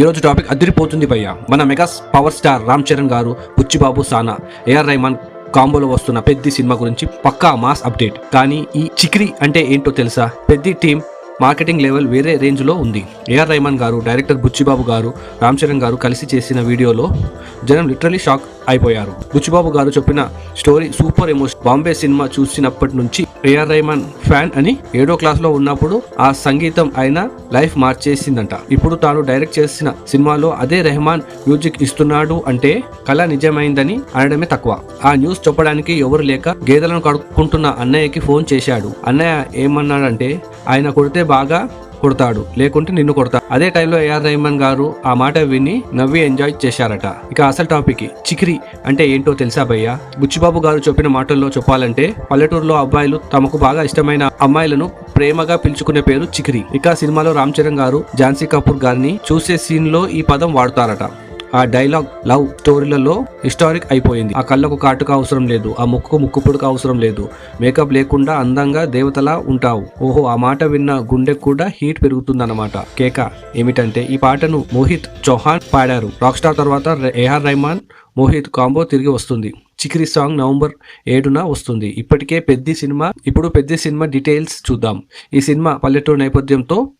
ఈరోజు టాపిక్ అదిరిపోతుంది భయ్య. మన mega power star Ram Charan గారు బుచ్చిబాబు సానా ఏఆర్ రెహమాన్ కాంబోలో వస్తున్న పెద్ది సినిమా గురించి పక్కా మాస్ అప్డేట్. కానీ ఈ చిక్రీ అంటే ఏంటో తెలుసా? పెద్ది టీం మార్కెటింగ్ లెవెల్ వేరే రేంజ్లో ఉంది. ఏఆర్ రైమాన్ గారు డైరెక్టర్ బుచ్చిబాబు గారు రామ్ చరణ్ గారు కలిసి చేసిన వీడియోలో జనం లిటరలీ షాక్ అయిపోయారు. బుచ్చిబాబు గారు చెప్పిన story super emotion Bombay cinema చూసినప్పటి నుంచి ఏఆర్ రైమాన్ ఫ్యాన్ అని ఏడో క్లాస్లో ఉన్నప్పుడు ఆ సంగీతం ఆయన లైఫ్ మార్చేసిందంట. ఇప్పుడు తాను డైరెక్ట్ చేసిన సినిమాలో అదే రెహమాన్ మ్యూజిక్ ఇస్తున్నాడు అంటే కళ నిజమైందని అనడమే తక్కువ. ఆ న్యూస్ చెప్పడానికి ఎవరు లేక గేదెలను కడుక్కుంటున్న అన్నయ్యకి ఫోన్ చేశాడు. అన్నయ్య ఏమన్నాడంటే ఆయన కొడితే బాగా కొడతాడు లేకుంటే నిన్ను కొడతా. అదే టైంలో ఏఆర్ రెహమాన్ గారు ఆ మాట విని నవ్వి ఎంజాయ్ చేశారట. ఇక అసలు టాపిక్ చిక్రి అంటే ఏంటో తెలుసా భయ్య? బుచ్చిబాబు గారు చెప్పిన మాటల్లో చెప్పాలంటే పల్లెటూరులో అబ్బాయిలు తమకు బాగా ఇష్టమైన అమ్మాయిలను ప్రేమగా పిలుచుకునే పేరు చిక్రి. ఇక సినిమాలో రామ్ చరణ్ గారు ఝాన్సీ కపూర్ గారిని చూసే సీన్లో ఈ పదం వాడతారట. ఆ డైలాగ్ లవ్ స్టోరీలలో హిస్టారిక్ అయిపోయింది. ఆ కళ్ళకు కాటుక అవసరం లేదు ఆ ముక్కుకు ముక్కు పుడక అవసరం లేదు. మేకప్ లేకుండా అందంగా దేవతలా ఉంటావు. ఓహో ఆ మాట విన్న గుండె కూడా హీట్ పెరుగుతుందన్నమాట. కేక ఏమిటంటే ఈ పాటను మోహిత్ చౌహాన్ పాడారు. రాక్ స్టార్ తర్వాత ఏఆర్ రెహమాన్ మోహిత్ కాంబో తిరిగి వస్తుంది. చికిరి సాంగ్ నవంబర్ ఏడున వస్తుంది. ఇప్పటికే పెద్ద సినిమా ఇప్పుడు పెద్ద సినిమా డీటెయిల్స్ చూద్దాం. ఈ సినిమా పల్లెటూరు నేపథ్యంతో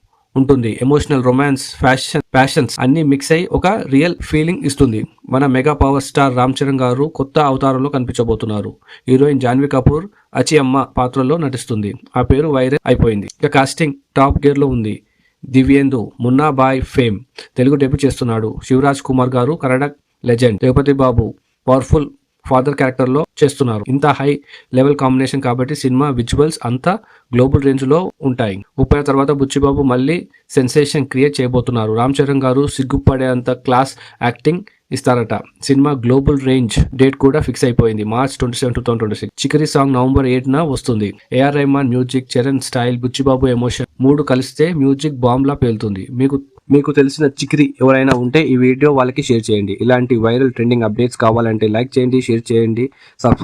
ఉంటుంది. ఎమోషనల్ రొమాన్స్ ఫ్యాషన్ ఫ్యాషన్స్ అన్ని మిక్స్ అయి ఒక రియల్ ఫీలింగ్ ఇస్తుంది. మన mega power star Ram Charan garu కొత్త అవతారంలో కనిపించబోతున్నారు. హీరోయిన్ జాన్వీ కపూర్ అచి అమ్మ పాత్రలో నటిస్తుంది. ఆ పేరు వైరల్ అయిపోయింది. ఇక కాస్టింగ్ టాప్ గేర్లో ఉంది. దివ్యేందు మున్నా బాయ్ ఫేమ్. తెలుగు డెబ్యూ చేస్తున్నాడు. శివరాజ్ కుమార్ గారు Kannada legend Tirupati Babu powerful father క్యారెక్టర్లో చేస్తున్నారు. ఇంత హై లెవెల్ కాంబినేషన్ కాబట్టి సినిమా విజువల్స్ అంతా గ్లోబల్ రేంజ్లో ఉంటాయి. ముప్పై తర్వాత బుచ్చిబాబు మళ్ళీ సెన్సేషన్ క్రియేట్ చేయబోతున్నారు. రామ్ చరణ్ గారు సిగ్గుపడేంత క్లాస్ యాక్టింగ్ ఇస్తారట. సినిమా గ్లోబల్ రేంజ్ డేట్ కూడా ఫిక్స్ అయిపోయింది. March twenty seven two thousand twenty six. Chikiri song November eight న వస్తుంది. AR Rahman music Charan style Buchibabu emotion మూడు కలిస్తే మ్యూజిక్ బాంబ్లా పేలుతుంది. మీకు మీకు తెలిసిన చిక్రి ఎవరైనా ఉంటే ఈ వీడియో వాళ్ళకి షేర్ చేయండి. ఇలాంటి వైరల్ ట్రెండింగ్ అప్డేట్స్ కావాలంటే లైక్ చేయండి షేర్ చేయండి సబ్స్క్రైబ్